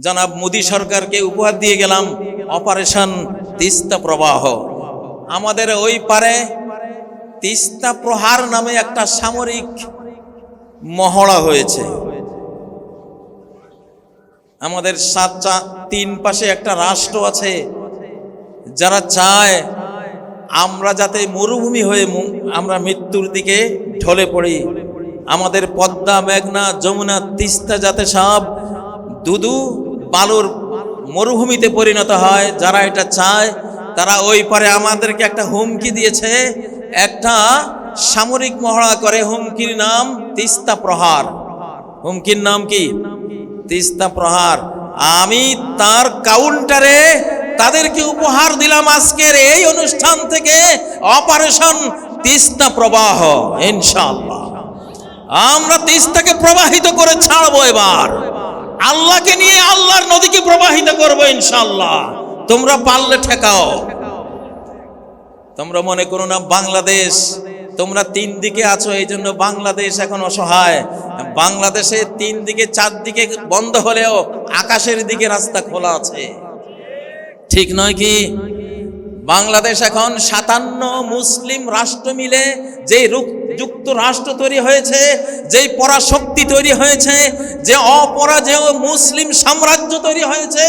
জনাব মোদী সরকারকে উপহার দিয়ে গেলাম অপারেশন তিস্তা প্রবাহ। আমাদের ওই পারে তিস্তা প্রহার নামে একটা সামরিক মহড়া হয়েছে। আমাদের সাত চা- তিন পাশে একটা রাষ্ট্র আছে, যারা চায় আমরা যাতে মরুভূমি হয়ে আমরা মৃত্যুর দিকে ঢলে পড়ি। আমাদের পদ্মা, মেঘনা, যমুনা, তিস্তা যাতে সব দুদু বালুর মরুভূমিতে পরিণত হয়, যারা এটা চায়, তারা ওই পারে আমাদেরকে একটা হুমকি দিয়েছে। একটা সামরিক মহড়া করে হুমকির নাম তিস্তা প্রহার। হুমকির নাম কি? তিস্তা প্রহার। আমি তার কাউন্টারে তাদেরকে উপহার দিলাম আজকের এই অনুষ্ঠান থেকে, অপারেশন তিস্তা প্রবাহ, ইনশাআল্লাহ। আমরা তিস্তাকে প্রবাহিত করে ছাড়বো এবার। আল্লাহকে নিয়ে আল্লাহর নদীকে প্রবাহিত করব ইনশাল্লাহ তোমরা পারলে ঠেকাও। তোমরা মনে করো না বাংলাদেশ, তোমরা তিন দিকে আছো, এই জন্য বাংলাদেশ এখন অসহায়। বাংলাদেশে তিন দিকে চারদিকে বন্ধ হলেও আকাশের দিকে রাস্তা খোলা আছে। ঠিক নয় কি? বাংলাদেশ এখন সাতান্ন মুসলিম রাষ্ট্র মিলে যে রুক- যুক্ত রাষ্ট্র তৈরি হয়েছে, যেই পরাশক্তি তৈরি হয়েছে, যে অপরাজেয় মুসলিম সাম্রাজ্য তৈরি হয়েছে,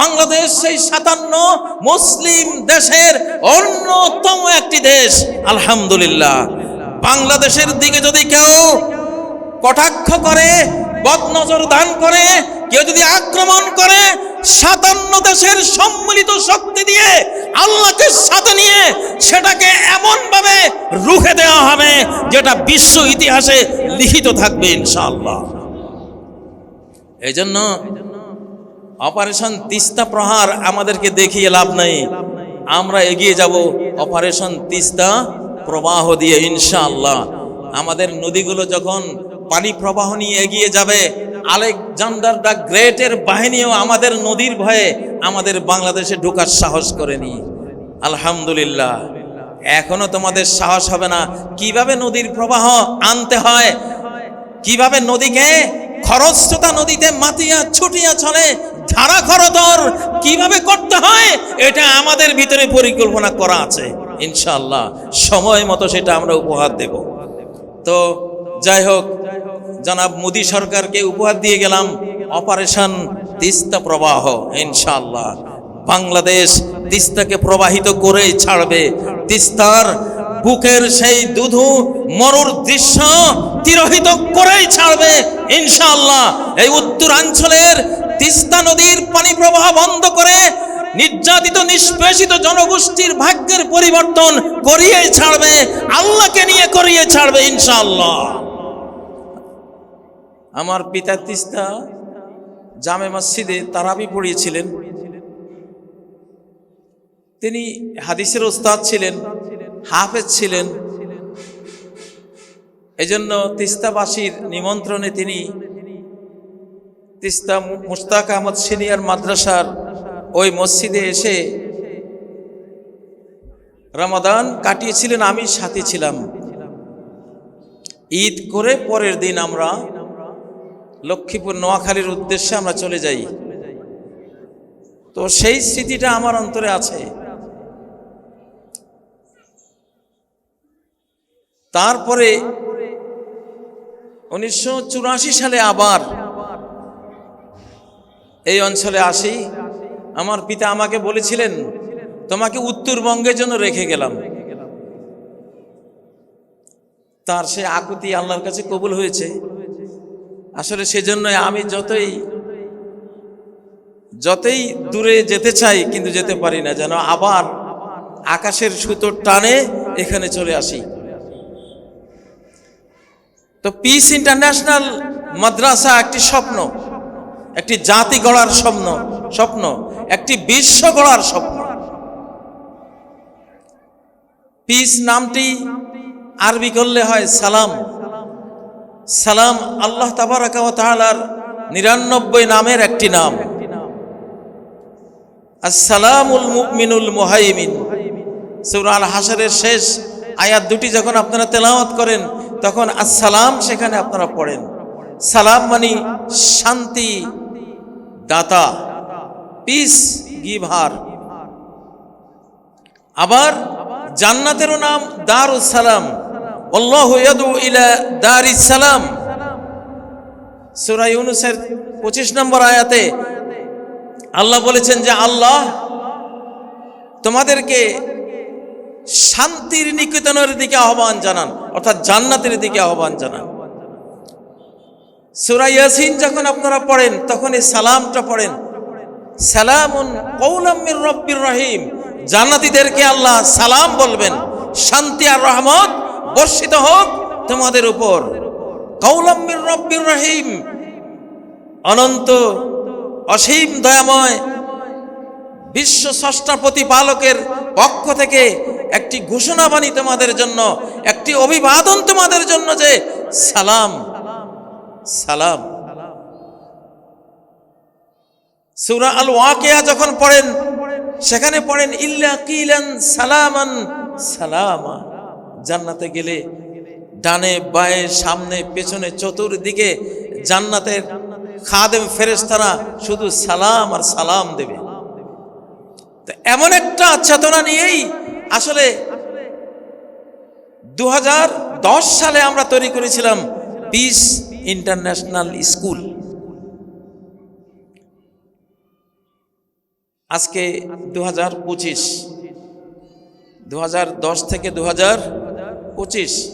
বাংলাদেশ সেই সাতান্ন মুসলিম দেশের অন্যতম একটি দেশ। আলহামদুলিল্লাহ। বাংলাদেশের দিকে যদি কেউ কটাক্ষ করে, বদনজর দান করে, কেউ যদি আক্রমণ করে সাতান্ন দেশের সম্মিলিত শক্তি দিয়ে, আল্লাহকে সাথে নিয়ে সেটাকে এমন ভাবে রুখে দেওয়া হবে যেটা বিশ্ব ইতিহাসে লিখিত থাকবে ইনশাআল্লাহ। এই জন্য অপারেশন তিস্তা প্রহার আমাদেরকে দেখিয়ে লাভ নেই। আমরা এগিয়ে যাব অপারেশন তিস্তা প্রবাহ দিয়ে ইনশাআল্লাহ। আমাদের নদীগুলো যখন পানি প্রবাহ নিয়ে এগিয়ে যাবে আলেকজান্ডার দ্য গ্রেটের বাহিনীও আমাদের নদীর ভয়ে আমাদের বাংলাদেশে ঢোকার সাহস করেনি। আলহামদুলিল্লাহ। এখনও তোমাদের সাহস হবে না। কীভাবে নদীর প্রবাহ আনতে হয়? কীভাবে নদীকে খরস্রোতা নদীতে মাতিয়া ছুটিয়া চলে? ধারা খরতর কীভাবে করতে হয়? এটা আমাদের ভিতরে পরিকল্পনা করা আছে। ইনশাআল্লাহ। সময় মতো সেটা আমরা উপহার দেব। তো যাই হোক, জনাব মোদী সরকারকে উপহার দিয়ে গেলাম অপারেশন তিস্তা প্রবাহ, ইনশাআল্লাহ। বাংলাদেশ তিস্তাকে প্রবাহিত করেই ছাড়বে। তিস্তার বুকের সেই দুধু মরুর দৃশ্য তিরোহিত করেই ছাড়বে, ইনশাআল্লাহ। এই উত্তরাঞ্চলের তিস্তা নদীর পানি প্রবাহ বন্ধ করে নির্যাতিত, নিষ্পেষিত জনগোষ্ঠীর ভাগ্যের পরিবর্তন করিয়ে ছাড়বে, আল্লাহকে নিয়ে করিয়ে ছাড়বে, ইনশাআল্লাহ। আমার পিতা তিস্তা জামে মসজিদে তারাবি পড়িয়েছিলেন। তিনি হাদিসের ওস্তাদ ছিলেন, হাফেজ ছিলেন। এজন্য তিস্তাবাসীর নিমন্ত্রণে তিনি তিস্তা মুস্তাক আহমদ সিনিয়র মাদ্রাসার ওই মসজিদে এসে রমাদান কাটিয়েছিলেন, আমি সাথে ছিলাম। ঈদ করে পরের দিন আমরা লক্ষ্মীপুর নোয়াখালীর উদ্দেশ্যে আমরা চলে যাই। তো সেই স্মৃতিটা আমার অন্তরে আছে। তারপরে উনিশশো চুরাশি সালে আবার এই অঞ্চলে আসি। আমার পিতা আমাকে বলেছিলেন, তোমাকে উত্তরবঙ্গের জন্য রেখে গেলাম। তার সে আকুতি আল্লাহর কাছে কবুল হয়েছে। আসলে সেজন্য আমি যতই যতই দূরে যেতে চাই কিন্তু যেতে পারি না, যেন আবার আকাশের সুতোর টানে এখানে চলে আসি। তো পিস ইন্টারন্যাশনাল মাদ্রাসা একটি স্বপ্ন, একটি জাতি গড়ার স্বপ্ন স্বপ্ন, একটি বিশ্ব গড়ার স্বপ্ন। পিস নামটি আরবি করলে হয় সালাম। সালাম আল্লাহ তাবারাকা ওয়া তাআলার নিরানব্বই নামের একটি নাম। আসসালামুল মুমিনুল মুহাইমিন। সূরা আল হাসরের শেষ আয়াত দুটি যখন আপনারা তেলাওয়াত করেন, তখন আসসালাম সেখানে আপনারা পড়েন। সালাম মানে শান্তি, দাতা পিস গিভার আবার জান্নাতেরও নাম দারুস সালাম। সালাম। 25 নম্বর আয়াতে আল্লাহ বলেছেন যে, আল্লাহ তোমাদেরকে শান্তির নিকেতনের দিকে আহ্বান জানান, অর্থাৎ জান্নাতের দিকে আহ্বান জানান। সূরা ইয়াসিন যখন আপনারা পড়েন তখন এই সালামটা পড়েন। সালামুন কৌলাম মির রব্বির রহিম। জান্নাতীদেরকে আল্লাহ সালাম বলবেন, শান্তি আর রহমত বর্ষিত হোক তোমাদের উপর। কৌলাম মির রব্বির রহিম। অনন্ত, অসীম দয়াময় বিশ্ব স্রষ্টা প্রতিপালকের পক্ষ থেকে একটি ঘোষণাবাণী তোমাদের জন্য, একটি অভিবাদন তোমাদের জন্য যে সালাম সালাম। সূরা আল ওয়াকিয়া যখন পড়েন, সেখানে পড়েন, ইল্লা কিলান সালামান সালামা জান্নাতে গেলে ডানে, বায়ে, সামনে, পেছনে, চতুর্দিকে জান্নাতের খাদেম ফেরেশতারা শুধু সালাম আর সালাম দেবে। তো এমন একটা চেতনা নিয়েই আসলে দু হাজার দশ সালে আমরা তৈরি করেছিলাম পিস ইন্টারন্যাশনাল স্কুল আজকে দু হাজার পঁচিশ থেকে দু হাজার পঁচিশ।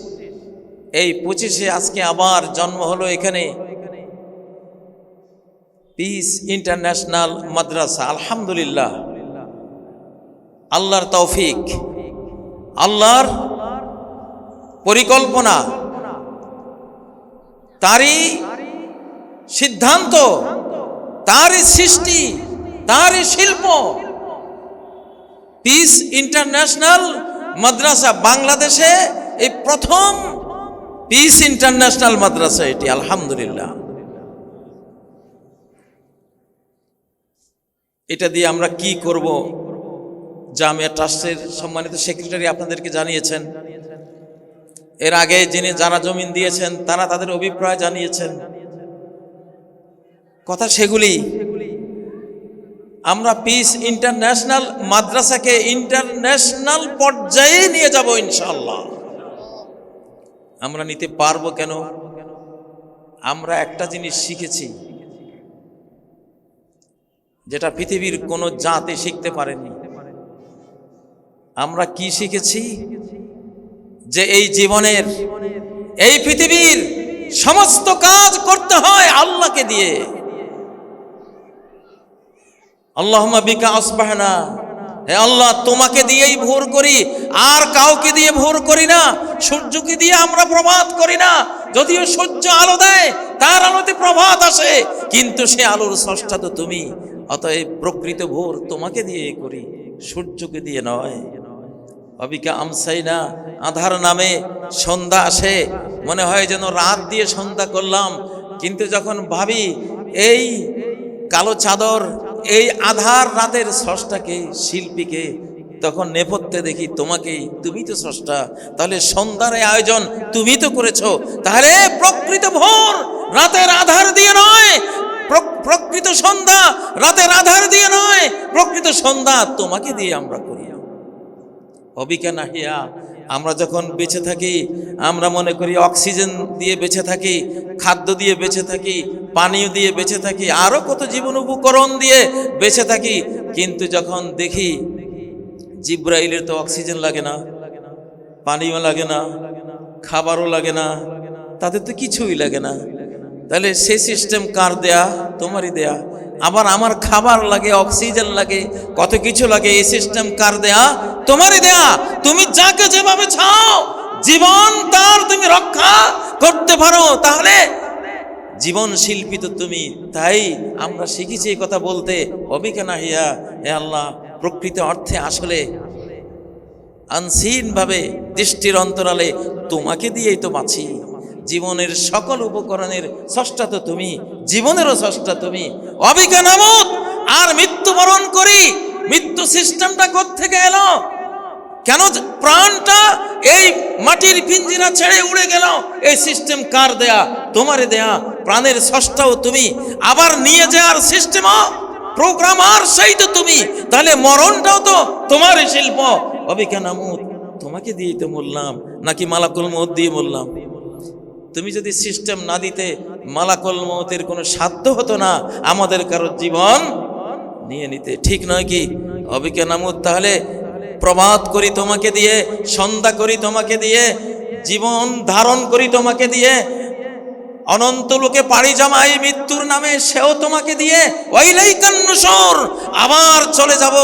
এই পঁচিশে আজকে আবার জন্ম হলো এখানে। পিস ইন্টারন্যাশনাল মাদ্রাসা, আলহামদুলিল্লাহ। আল্লাহর তৌফিক। আল্লাহর পরিকল্পনা। তারই সিদ্ধান্ত। তারই সৃষ্টি। তারই শিল্প। পিস ইন্টারন্যাশনাল মাদ্রাসা বাংলাদেশে এই প্রথম পিস ইন্টারন্যাশনাল মাদ্রাসা এটি, আলহামদুলিল্লাহ। এটা দিয়ে আমরা কি করব? জামিয়া ট্রাস্টের সম্মানিত সেক্রেটারি আপনাদেরকে জানিয়েছেন। এর আগে যিনি যারা জমিন দিয়েছেন, তারা তাদের অভিপ্রায় জানিয়েছেন। কথা সেগুলি। আমরা পিস ইন্টারন্যাশনাল মাদ্রাসাকে ইন্টারন্যাশনাল পর্যায়ে নিয়ে যাব ইনশাল্লাহ আমরা নিতে পারব কেন? আমরা একটা জিনিস শিখেছি, যেটা পৃথিবীর কোনো জাতি শিখতে পারেনি। আমরা কি শিখেছি? যে এই জীবনের, এই পৃথিবীর সমস্ত কাজ করতে হয় আল্লাহকে দিয়ে। আল্লাহ বিকা আসবাহনা হে আল্লাহ, তোমাকে দিয়েই ভোর করি, আর কাউকে দিয়ে ভোর করি না। সূর্যকে দিয়ে আমরা প্রভাত করি না। যদিও সূর্য আলো দেয়, তার আলোতে প্রভাত আসে, কিন্তু সে আলোর স্রষ্টা তো তুমি। অতএব প্রকৃত ভোর তোমাকে দিয়ে করি, সূর্যকে দিয়ে নয়। অবিকা আমসাই না আধার নামে সন্ধ্যা আসে, মনে হয় যেন রাত দিয়ে সন্ধ্যা করলাম। কিন্তু যখন ভাবি, এই কালো চাদর এই আধার রাতের স্রষ্টাকে, শিল্পীকে তখন নেপথ্যে দেখি তোমাকে, তুমি তো স্রষ্টা, তাহলে সন্ধ্যার আয়োজন তুমি তো করেছ, তাহলে প্রকৃত ভোর রাতের আধার দিয়ে নয়, প্র- প্রকৃত সন্ধ্যা রাতের আধার দিয়ে নয়, প্রকৃত সন্ধ্যা তোমাকে দিয়ে আমরা করি। অবিকা নাহিয়া। আমরা যখন বেঁচে থাকি, আমরা মনে করি অক্সিজেন দিয়ে বেঁচে থাকি, খাদ্য দিয়ে বেঁচে থাকি, পানীয় দিয়ে বেঁচে থাকি আরও কত জীবন উপকরণ দিয়ে বেঁচে থাকি। কিন্তু যখন দেখি জিব্রাইলের তো অক্সিজেন লাগে না পানিও লাগে না, খাবারও লাগে না তাদের তো কিছুই লাগে না। তাহলে সে সিস্টেম কার দেয়া? তোমারই দেয়া। আবার আমার খাবার লাগে, অক্সিজেন লাগে, কত কিছু লাগে, এই সিস্টেম কার দেয়া? তোমারই দেয়া। তুমি যাকে যেভাবে চাও, জীবন তার তুমি রক্ষা করতে পারো। তাহলে জীবন শিল্পী তো তুমি। তাই আমরা শিখেছি এই কথা বলতে। হবে অবিকা হিয়া? হে আল্লাহ, প্রকৃত অর্থে আসলে আনসিন ভাবে দৃষ্টির অন্তরালে তোমাকে দিয়েই তো বাঁচি। জীবনের সকল উপকরণের স্রষ্টা তো তুমি, জীবনেরও স্রষ্টা তুমি। অবিকা নামত আর মৃত্যুবরণ করি, মৃত্যু সিস্টেমটা থেকে এলো? কেন প্রাণটা এই মাটির পিঞ্জিরা ছেড়ে উড়ে গেল? এই সিস্টেম কার দেয়া? তোমারে দেয়া। প্রাণের ষষ্ঠাও তুমি। আবার নিয়ে যাওয়ার সিস্টেমও প্রোগ্রামার সেই তো তুমি। তাহলে মরণটাও তো তোমারই শিল্প। অবিকা অবিজ্ঞানামুদ তোমাকে দিয়েই তো বললাম নাকি মালাকুল মত দিয়ে বললাম তুমি যদি সিস্টেম না দিতে মালাকুল মতের কোনো সাধ্য হতো না, আমাদের কারোর জীবন নিয়ে নিতে। ঠিক নয় কি? অবিজ্ঞানামুদ তাহলে প্রভাত করি তোমাকে দিয়ে, সন্ধ্যা করি তোমাকে দিয়ে, জীবন ধারণ করি তোমাকে দিয়ে, অনন্ত লোকে পাড়ি জমাই, মৃত্যুর নামে সেও তোমাকে দিয়ে ওইলাইকান্নুসর আবার চলে যাব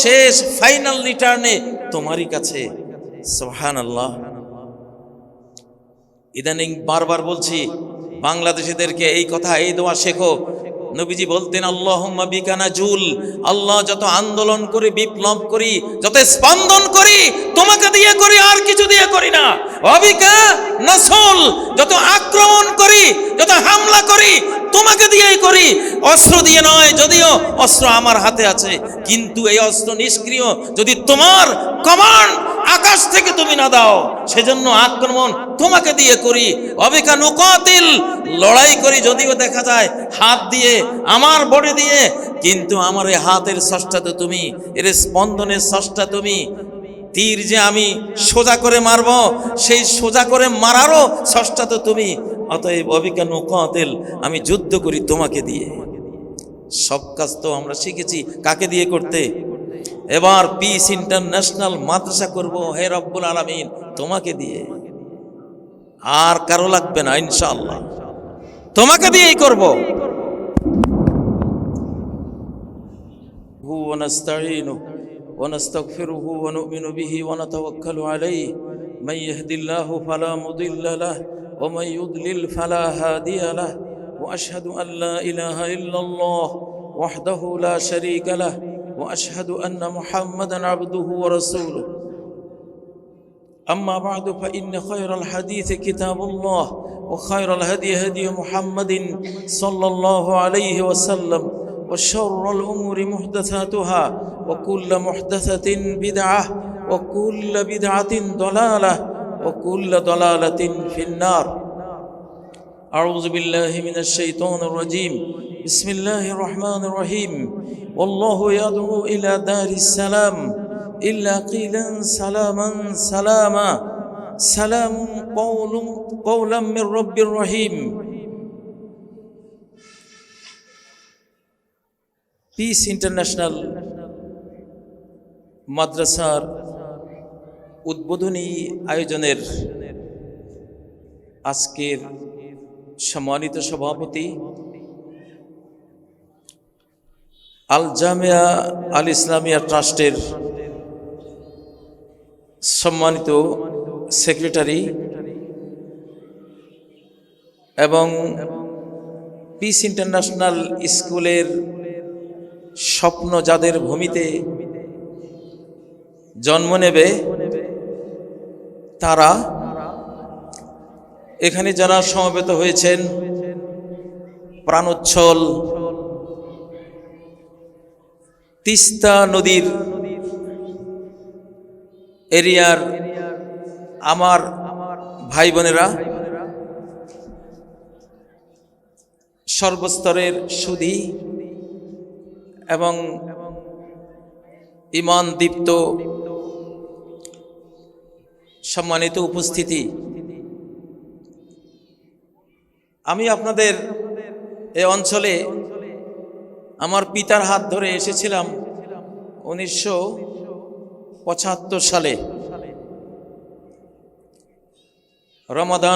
শেষ ফাইনাল রিটার্নে তোমারই কাছে। সোহান আল্লাহ ইদানিং বারবার বলছি, বাংলাদেশিদেরকে এই কথা, এই দোয়া শেখো। নবীজি বলতেন আল্লাহ বিকানা জুল আল্লাহ যত আন্দোলন করি, বিপ্লব করি, যত স্পন্দন করি, তোমাকে দিয়ে করি, আর কিছু দিয়ে করি না। অবিকা নসল। যত আক্রমণ করি, যত হামলা করি, তোমাকে দিয়েই করি। অস্ত্র দিয়ে নয়, যদিও অস্ত্র আমার হাতে আছে, কিন্তু এই অস্ত্র নিষ্ক্রিয়। যদি তোমার কমান্ড আকাশ থেকে তুমি না দাও, সেজন্য আক্রমণ তোমাকে দিয়ে করি। অবিকা নুকাতিল, লড়াই করি যদিও দেখা যায় হাত দিয়ে, আমার বডি দিয়ে, কিন্তু আমার এই হাতের ষষ্ঠা তো তুমি, এর স্পন্দনের ষষ্ঠা তুমি। তীর যে আমি সোজা করে মারব, সেই সোজা করে মারারও ষষ্ঠা তো তুমি। অতএব অবিজ্ঞান কতেল আমি যুদ্ধ করি তোমাকে দিয়ে। সব কাজ তো আমরা শিখেছি, কাকে দিয়ে করতে? এবার পিস ইন্টারন্যাশনাল মাদ্রাসা করব হে রব্বুল আলমিন তোমাকে দিয়ে আর কারো লাগবে না ইনশাআল্লাহ তোমাকে দিয়েই করব هو ونستعينه ونستغفره ونؤمن به ونتوكل عليه من يهد الله فلا مضل له ومن يضلل فلا هادي له واشهد ان لا اله الا الله وحده لا شريك له وأشهد أن محمدا عبده ورسوله. أما بعد فإن خير الحديث كتاب الله وخير الهدي هدي محمد صلى الله عليه وسلم وشر الأمور محدثاتها وكل محدثة بدعة وكل بدعة ضلالة وكل ضلالة في النار. أعوذ بالله من الشيطان الرجيم. بسم الله الرحمن الرحيم والله يدعو إلى دار السلام إلا قيلا سلاما سلاما سلام قول قولا من رب رحيم পিস ইন্টারন্যাশনাল মাদ্রাসার উদ্বোধনী আয়োজনের আজকের সম্মানিত সভাপতি আল জামিয়া আল ইসলামিয়া ট্রাস্টের সম্মানিত সেক্রেটারি এবং পিস ইন্টারন্যাশনাল স্কুলের স্বপ্ন যাদের ভূমিতে জন্ম নেবে, তারা এখানে যারা সমবেত হয়েছেন, প্রাণোচ্ছল তিস্তা নদীর এরিয়ার আমার ভাই বোনেরা সর্বস্তরের সুধী এবং ইমান দীপ্ত সম্মানিত উপস্থিতি। আমি আপনাদের এ অঞ্চলে আমার পিতার হাত ধরে এসেছিলাম উনিশশো পঁচাত্তর সালে। রমাদান